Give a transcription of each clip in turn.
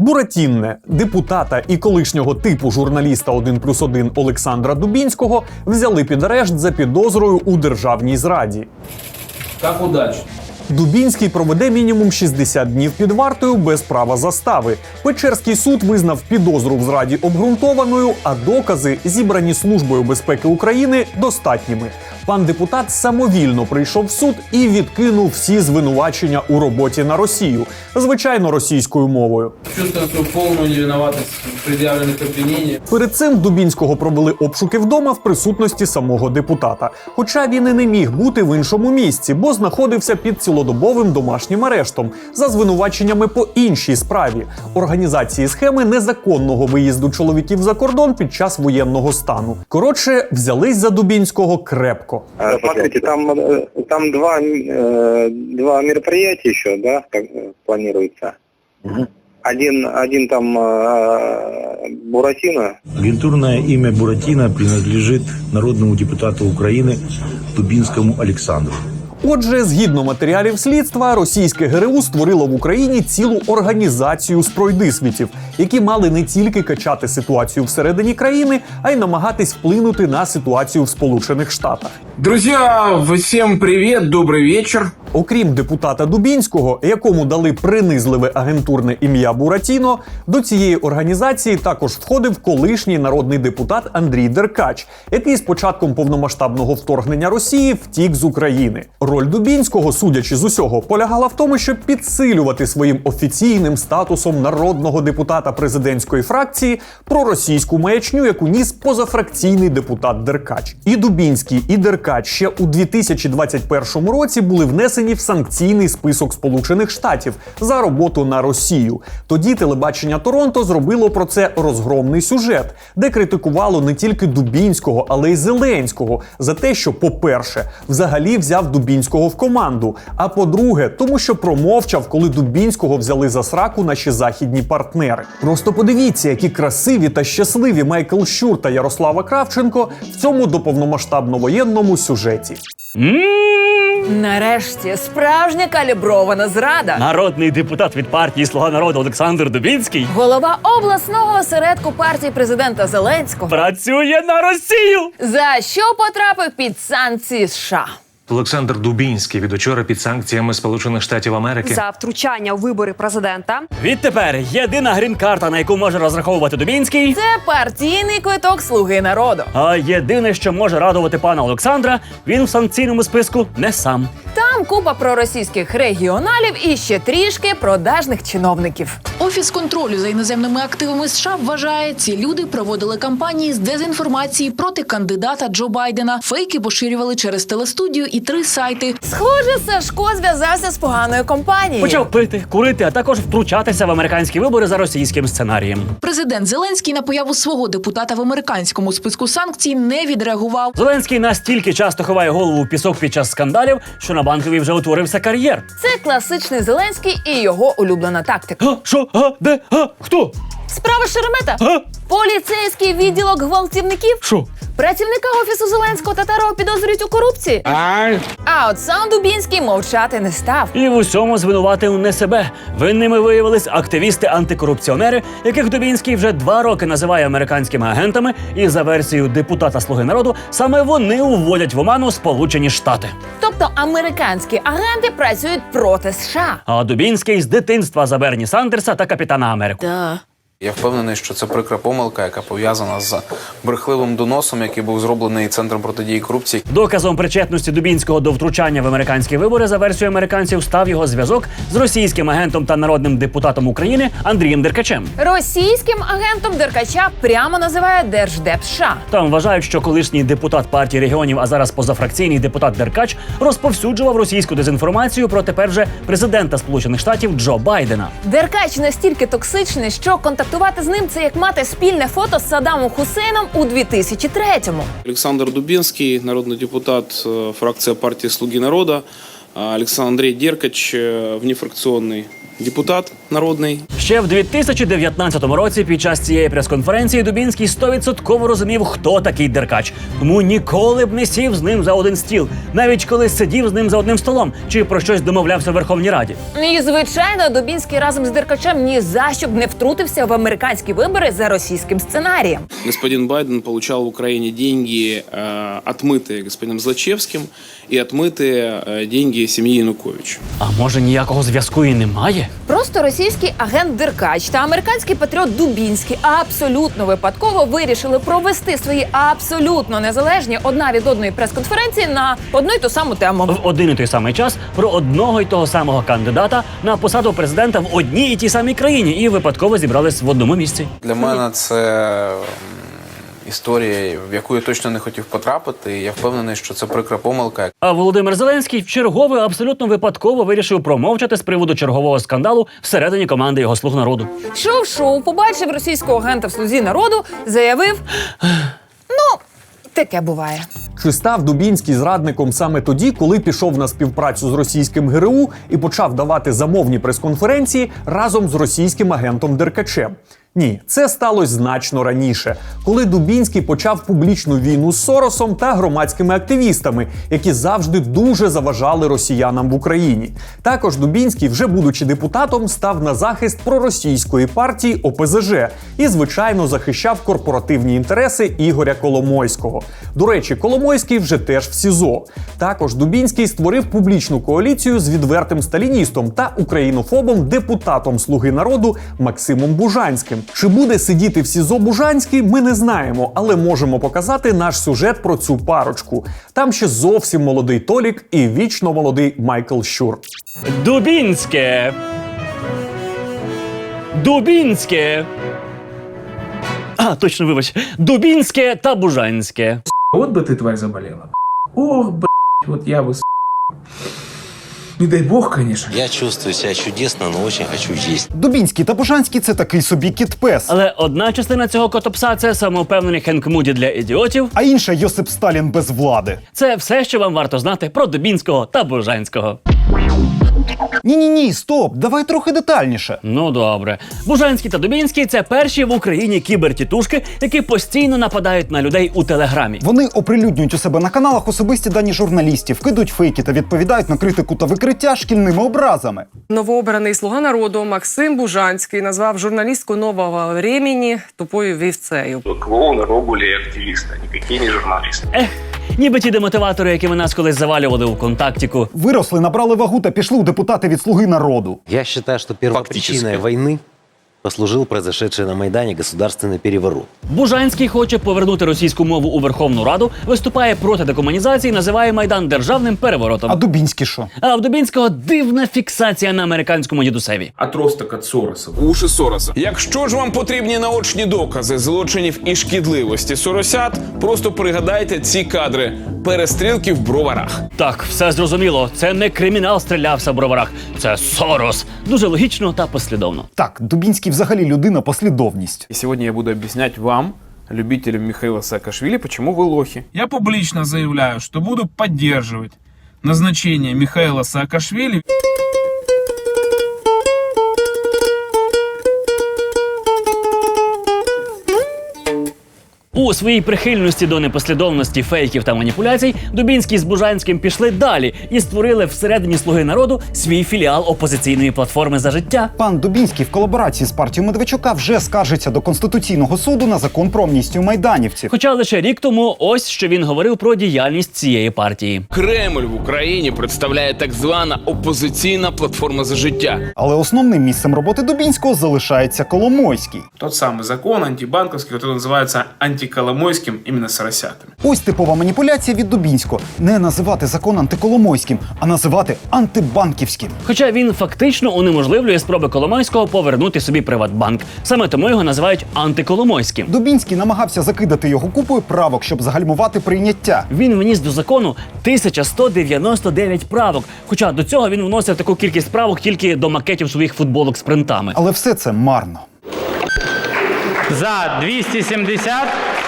Буратінне, депутата і колишнього типу журналіста 1 плюс 1 Олександра Дубінського взяли під арешт за підозрою у державній зраді. Как удачно. Дубінський проведе мінімум 60 днів під вартою без права застави. Печерський суд визнав підозру в зраді обґрунтованою, а докази, зібрані службою безпеки України, достатніми. Пан депутат самовільно прийшов в суд і відкинув всі звинувачення у роботі на Росію, звичайно, російською мовою. Полную невиноватость в предъявленных обвинениях. Перед цим Дубінського провели обшуки вдома в присутності самого депутата. Хоча він і не міг бути в іншому місці, бо знаходився під цілодобовим домашнім арештом за звинуваченнями по іншій справі організації схеми незаконного виїзду чоловіків за кордон під час воєнного стану. Коротше, взялись за Дубінського крепко. А, Смотрите, там, э, там два, э, два мероприятия еще, да, э, планируется. Один, один там э, Буратино, Агентурное имя Буратино принадлежит народному депутату Украины Дубинскому Александру. Отже, згідно матеріалів слідства, російське ГРУ створило в Україні цілу організацію спройдисвітів, які мали не тільки качати ситуацію всередині країни, а й намагатись вплинути на ситуацію в Сполучених Штатах. Друзі, всем привіт, добрий вечер. Окрім депутата Дубінського, якому дали принизливе агентурне ім'я Буратіно, до цієї організації також входив колишній народний депутат Андрій Деркач, який з початком повномасштабного вторгнення Росії втік з України. Роль Дубінського, судячи з усього, полягала в тому, щоб підсилювати своїм офіційним статусом народного депутата президентської фракції проросійську маячню, яку ніс позафракційний депутат Деркач. І Дубінський, і Деркач ще у 2021 році були внесені в санкційний список Сполучених Штатів за роботу на Росію. Тоді телебачення Торонто зробило про це розгромний сюжет, де критикувало не тільки Дубінського, але й Зеленського за те, що, по-перше, взагалі взяв Дубінського в команду. А по-друге, тому що промовчав, коли Дубінського взяли за сраку наші західні партнери. Просто подивіться, які красиві та щасливі Майкл Щур та Ярослава Кравченко в цьому доповномасштабно-воєнному сюжеті. Нарешті справжня калібрована зрада. Народний депутат від партії Слуга народу Олександр Дубінський Голова обласного осередку партії президента Зеленського. працює на Росію. За що потрапив під санкції США? Олександр Дубінський від учора під санкціями Сполучених Штатів Америки. за втручання у вибори президента. Відтепер єдина грін-карта, на яку може розраховувати Дубінський. Це партійний квиток Слуги народу. А єдине, що може радувати пана Олександра, він в санкційному списку не сам. Там купа проросійських регіоналів і ще трішки продажних чиновників. Офіс контролю за іноземними активами США вважає, ці люди проводили кампанії з дезінформації проти кандидата Джо Байдена. Фейки поширювали через телестудію і три сайти. Схоже, Сашко зв'язався з поганою компанією. Почав пити, курити, а також втручатися в американські вибори за російським сценарієм. Президент Зеленський на появу свого депутата в американському списку санкцій не відреагував. Зеленський настільки часто ховає голову в пісок під час скандалів, що на банковій вже утворився кар'єр. Це класичний Зеленський і його улюблена тактика. А, що? А, де? А, хто? Справа Шеремета. А? Поліцейський відділок гвалтівників. Що? Працівника офісу Зеленського Татарова підозрюють у корупції. А от сам Дубінський мовчати не став. І в усьому звинуватив не себе. Винними виявились активісти-антикорупціонери, яких Дубінський вже два роки називає американськими агентами. І за версією депутата Слуги народу саме вони уводять в оману Сполучені Штати. Тобто американські агенти працюють проти США. А Дубінський з дитинства за Берні Сандерса та капітана Америку. Я впевнений, що це прикра помилка, яка пов'язана з брехливим доносом, який був зроблений центром протидії корупції. Доказом причетності Дубінського до втручання в американські вибори за версією американців став його зв'язок з російським агентом та народним депутатом України Андрієм Деркачем. Російським агентом Деркача прямо називає Держдеп США. Там вважають, що колишній депутат партії регіонів, а зараз позафракційний депутат Деркач розповсюджував російську дезінформацію про тепер же президента Сполучених Штатів Джо Байдена. Деркач настільки токсичний, що контактувати з ним це як мати спільне фото з Саддамом Хусейном у 2003-му. Александр Дубинский, народный депутат, э, фракция партии «Слуги народа». А Александр Андрей Деркач, э, внефракционный депутат народний. Ще в 2019 році під час цієї прес-конференції Дубінський 100% розумів, хто такий Деркач. Тому ніколи б не сів з ним за один стіл, навіть коли сидів з ним за одним столом чи про щось домовлявся в Верховній Раді. І звичайно, Дубінський разом з Деркачем ні за що б не втрутився в американські вибори за російським сценарієм. Господин Байден получал в Украине деньги, э, отмытые господином Злачевским, и отмытые э, деньги семьи Януковича. А може ніякого зв'язку і немає? Просто російський агент Деркач та американський патріот Дубінський абсолютно випадково вирішили провести свої абсолютно незалежні одна від одної прес-конференції на одну й ту саму тему. В один і той самий час про одного й того самого кандидата на посаду президента в одній і тій самій країні і випадково зібрались в одному місці. Для мене це м, історія, в яку я точно не хотів потрапити. і Я впевнений, що це прикра помилка, А Володимир Зеленський вчергове абсолютно випадково вирішив промовчати з приводу чергового скандалу всередині команди його слуг народу. Шов шоу, побачив російського агента в слузі народу, заявив: ну, таке буває. Чи став Дубінський зрадником саме тоді, коли пішов на співпрацю з російським ГРУ і почав давати замовні прес-конференції разом з російським агентом Деркачем? Ні, це сталося значно раніше, коли Дубінський почав публічну війну з Соросом та громадськими активістами, які завжди дуже заважали росіянам в Україні. Також Дубінський, вже будучи депутатом, став на захист проросійської партії ОПЗЖ і, звичайно, захищав корпоративні інтереси Ігоря Коломойського. До речі, Коломойський вже теж в СІЗО. Також Дубінський створив публічну коаліцію з відвертим сталіністом та українофобом депутатом Слуги народу Максимом Бужанським. Чи буде сидіти в СІЗО Бужанський, ми не знаємо, але можемо показати наш сюжет про цю парочку. Там ще зовсім молодий Толік і вічно молодий Майкл Щур. Дубінське. Дубінське. А, точно, вибач. Дубінське та Бужанське. Вот бы ты, тварь, заболела. Ох, блядь, вот я бы с***. не дай бог, конечно. Я чувствую себя чудесно, но очень хочу есть. Дубінський та Бужанський це такий собі кіт-пес, Але одна частина цього котопса це самовпевнений Хенк Муді для ідіотів. а інша Йосип Сталін без влади. Це все, що вам варто знати про Дубінського та Бужанського. Ні, ні, ні, стоп, давай трохи детальніше. Ну добре. Бужанський та Дубінський це перші в Україні кібертітушки, які постійно нападають на людей у телеграмі. Вони оприлюднюють у себе на каналах особисті дані журналістів, кидуть фейки та відповідають на критику та викриття шкільними образами. Новообраний слуга народу Максим Бужанський назвав журналістку нового времени тупою вівцею. Клоуны, рогули и активисты, никакие не журналисты. Ех, ніби ті демотиватори, якими нас колись завалювали у контактіку. Виросли, набрали вагу та пішли у депутати від слуги народу. Я считаю, что первопричиной войны послужил произошедший на Майдане государственный переворот. Бужанський хоче повернути російську мову у Верховну Раду, виступає проти декомунізації, називає майдан державним переворотом. А Дубінський що? А в Дубінського дивна фіксація на американському дідусеві. Отросток от Сороса. Уші Сороса. Якщо ж вам потрібні наочні докази злочинів і шкідливості Соросят, просто пригадайте ці кадри перестрілки в броварах. Так, все зрозуміло. Це не кримінал стрілявся в броварах, це Сорос. Дуже логічно та послідовно. Так, Дубінський взагалі людина послідовність. И сегодня я буду объяснять вам, любителям Михаила Саакашвили, почему вы лохи. Я публично заявляю, что буду поддерживать назначение Михаила Саакашвили У своїй прихильності до непослідовності фейків та маніпуляцій Дубінський з Бужанським пішли далі і створили всередині слуги народу свій філіал опозиційної платформи за життя. Пан Дубінський в колаборації з партією Медведчука вже скаржиться до Конституційного суду на закон про амністію майданівців. Хоча лише рік тому ось що він говорив про діяльність цієї партії. Кремль в Україні представляє так звана опозиційна платформа за життя. Але основним місцем роботи Дубінського залишається Коломойський. Тот самый закон антибанковский, который называется антиколомойским именно с поросятами. Ось типова маніпуляція від Дубінського. Не називати закон антиколомойським, а називати антибанківським. Хоча він фактично унеможливлює спроби Коломойського повернути собі Приватбанк. Саме тому його називають антиколомойським. Дубінський намагався закидати його купою правок, щоб загальмувати прийняття. Він вніс до закону 1199 правок. Хоча до цього він вносив таку кількість правок тільки до макетів своїх футболок з принтами. Але все це марно. За 270,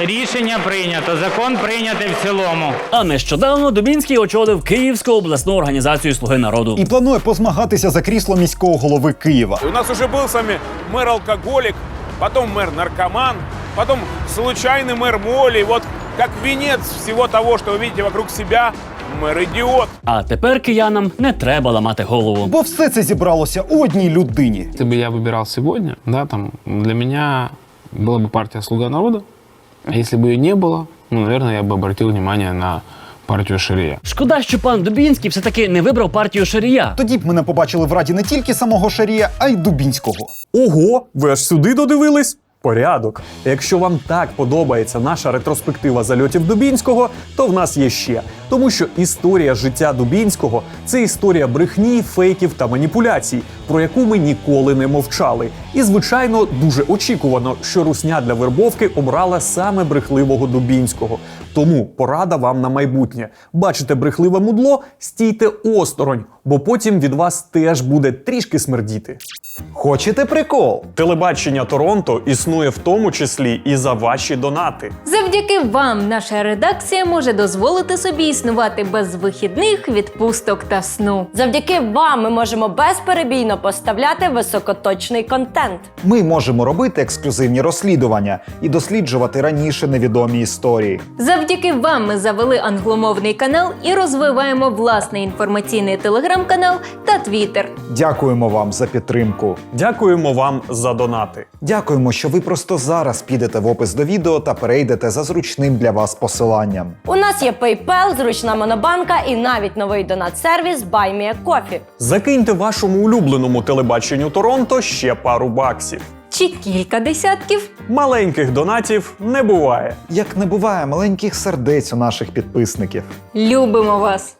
Рішення прийнято. Закон прийнятий в цілому. А нещодавно Дубінський очолив Київську обласну організацію Слуги народу. І планує позмагатися за крісло міського голови Києва. У нас уже был с вами мэр-алкоголик, потом мэр-наркоман, потом случайный мэр Моли. Вот как венец всего того, что вы видите вокруг себя, мэр-идиот. А тепер киянам не треба ламати голову. Бо все це зібралося у одній людині. Если бы я выбирал сегодня, да, там, для меня была бы партия «Слуга народа». А если бы ее не было, ну, наверное, я бы обратил внимание на партию Шария. Шкода, що пан Дубінський все-таки не вибрав партію Шарія. Тоді б мене побачили в раді не тільки самого Шарія, а й Дубінського. Ого, ви аж сюди додивились? Порядок. Якщо вам так подобається наша ретроспектива зальотів Дубінського, то в нас є ще. Тому що історія життя Дубінського це історія брехні, фейків та маніпуляцій, про яку ми ніколи не мовчали. І, звичайно, дуже очікувано, що русня для вербовки обрала саме брехливого Дубінського. Тому порада вам на майбутнє. Бачите брехливе мудло, стійте осторонь, бо потім від вас теж буде трішки смердіти. Хочете прикол? Телебачення Торонто існує в тому числі і за ваші донати. Завдяки вам наша редакція може дозволити собі існувати без вихідних, відпусток та сну. Завдяки вам ми можемо безперебійно поставляти високоточний контент. Ми можемо робити ексклюзивні розслідування і досліджувати раніше невідомі історії. Завдяки вам ми завели англомовний канал і розвиваємо власний інформаційний телеграм-канал та твіттер. Дякуємо вам за підтримку. Дякуємо вам за донати. Дякуємо, що ви просто зараз підете в опис до відео та перейдете за зручним для вас посиланням. У нас є PayPal, зручна монобанка і навіть новий донат-сервіс BuyMeACoffee. Закиньте вашому улюбленому телебаченню Торонто ще пару баксів. Чи кілька десятків. Маленьких донатів не буває. Як не буває маленьких сердець у наших підписників. Любимо вас!